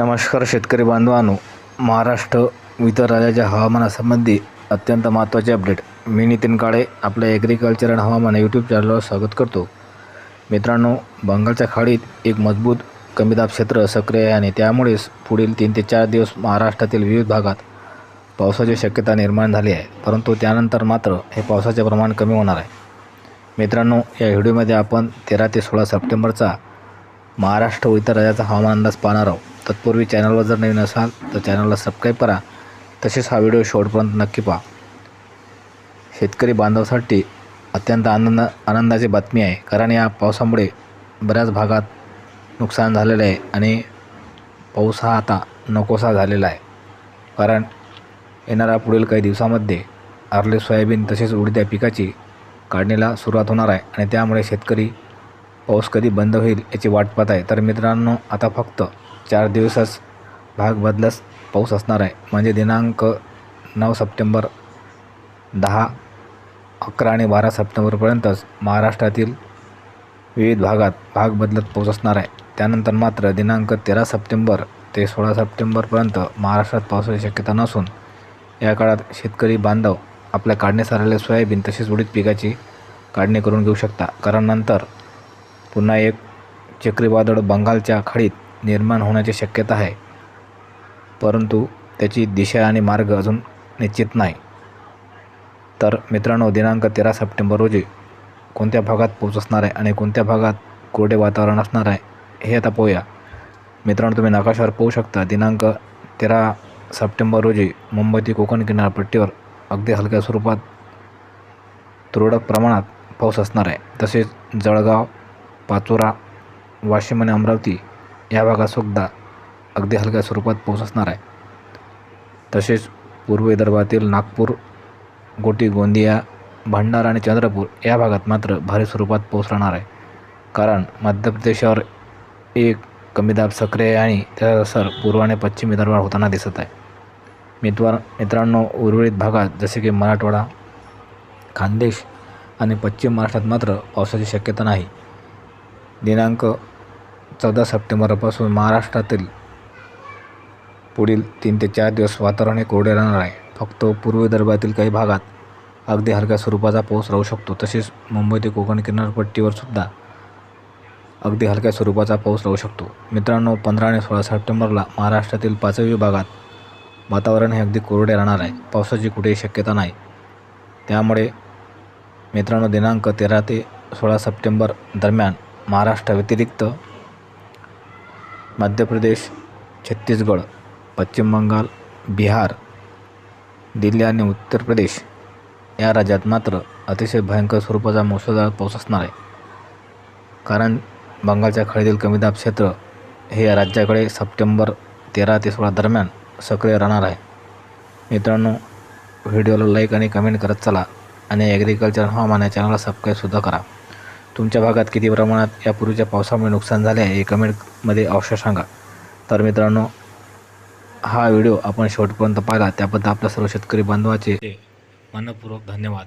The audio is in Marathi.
नमस्कार शेतकरी बांधवांनो. महाराष्ट्र इतर राज्याच्या हवामानासंबंधी अत्यंत महत्त्वाचे अपडेट. मी नितीन काळे आपल्या ॲग्रिकल्चर अँड हवामान यूट्यूब चॅनलवर स्वागत करतो. मित्रांनो बंगालच्या खाडीत एक मजबूत कमी दाब क्षेत्र सक्रिय आहे आणि त्यामुळेच पुढील तीन ते चार दिवस महाराष्ट्रातील विविध भागात पावसाची शक्यता निर्माण झाली आहे. परंतु त्यानंतर मात्र हे पावसाचे प्रमाण कमी होणार आहे. मित्रांनो या व्हिडिओमध्ये आपण तेरा ते सोळा सप्टेंबरचा महाराष्ट्र व इतर राज्याचा हवामान अंदाज पाहणार आहोत. तत्पूर्वी चॅनलवर जर नवीन असाल तर चॅनलला सबस्क्राईब करा. तसेच हा व्हिडिओ शेवटपर्यंत नक्की पहा. शेतकरी बांधवासाठी अत्यंत आनंद आनंदाची बातमी आहे. कारण या पावसामुळे बऱ्याच भागात नुकसान झालेलं आहे आणि पाऊस हा आता नकोसा झालेला आहे. कारण येणाऱ्या पुढील काही दिवसामध्ये आरले सोयाबीन तसेच उडीद या पिकाची काढणीला सुरुवात होणार आहे आणि त्यामुळे शेतकरी पाऊस कधी बंद होईल याची वाट पाहत आहे. तर मित्रांनो आता फक्त चार दिवसच भाग बदलच पाऊस असणार आहे. म्हणजे दिनांक नऊ सप्टेंबर दहा अकरा आणि बारा सप्टेंबरपर्यंतच महाराष्ट्रातील विविध भागात भाग बदलत पाऊस असणार आहे. त्यानंतर मात्र दिनांक तेरा सप्टेंबर ते सोळा सप्टेंबरपर्यंत महाराष्ट्रात पावसाची शक्यता नसून या काळात शेतकरी बांधव आपल्या काढण्यास आलेल्या सोयाबीन तसेच उडीद पिकाची काढणी करून घेऊ शकता. कारण नंतर पुन्हा एक चक्रीवादळ बंगालच्या खाडीत निर्माण होण्याची शक्यता आहे. परंतु त्याची दिशा आणि मार्ग अजून निश्चित नाही. तर मित्रांनो दिनांक तेरा सप्टेंबर रोजी कोणत्या भागात पाऊस असणार आहे आणि कोणत्या भागात कोरडे वातावरण असणार आहे हे आता पाहूया. मित्रांनो तुम्ही नकाशावर पाहू शकता दिनांक तेरा सप्टेंबर रोजी मुंबई ते कोकण किनारपट्टीवर अगदी हलक्या स्वरूपात तुरळक प्रमाणात पाऊस असणार आहे. तसेच जळगाव पाचोरा वाशिम आणि अमरावती या भागातसुद्धा अगदी हलक्या स्वरूपात पाऊस असणार आहे. तसेच पूर्व विदर्भातील नागपूर गोटी गोंदिया भंडारा आणि चंद्रपूर या भागात मात्र भारी स्वरूपात पाऊस राहणार आहे. कारण मध्य प्रदेशावर एक कमी दाब सक्रिय आहे आणि त्याचा असर पूर्व आणि पश्चिम विदर्भात होताना दिसत आहे. मित्र मित्रांनो उर्वरित भागात जसे की मराठवाडा खानदेश आणि पश्चिम महाराष्ट्रात मात्र पावसाची शक्यता नाही. दिनांक चौदा सप्टेंबरपासून महाराष्ट्रातील पुढील तीन ते चार दिवस वातावरण हे कोरडे राहणार आहे. फक्त पूर्व विदर्भातील काही भागात अगदी हलक्या स्वरूपाचा पाऊस राहू शकतो. तसेच मुंबई ते कोकण किनारपट्टीवर सुद्धा अगदी हलक्या स्वरूपाचा पाऊस राहू शकतो. मित्रांनो पंधरा आणि सोळा सप्टेंबरला महाराष्ट्रातील पाचवी भागात वातावरण हे अगदी कोरडे राहणार आहे. पावसाची कुठेही शक्यता नाही. त्यामुळे मित्रांनो दिनांक तेरा ते सोळा सप्टेंबर दरम्यान महाराष्ट्र व्यतिरिक्त मध्य प्रदेश छत्तीसगड पश्चिम बंगाल बिहार दिल्ली आणि उत्तर प्रदेश या राज्यात मात्र अतिशय भयंकर स्वरूपाचा मुसळधार पाऊस असणार आहे. कारण बंगालच्या खाडीतील कमी दाब क्षेत्र हे या राज्याकडे सप्टेंबर तेरा ते सोळा दरम्यान सक्रिय राहणार आहे. मित्रांनो व्हिडिओला लाईक आणि कमेंट करत चला आणि ॲग्रिकल्चर हवामान या चॅनलला सबस्क्राईबसुद्धा करा. तुमच्या भागात किती प्रमाणात यापूर्वीच्या पावसामुळे नुकसान झाले आहे हे कमेंटमध्ये अवश्य सांगा. तर मित्रांनो हा व्हिडिओ आपण शेवटपर्यंत पाहिला. त्याबद्दल आपल्या सर्व शेतकरी बांधवाचे मनपूर्वक धन्यवाद.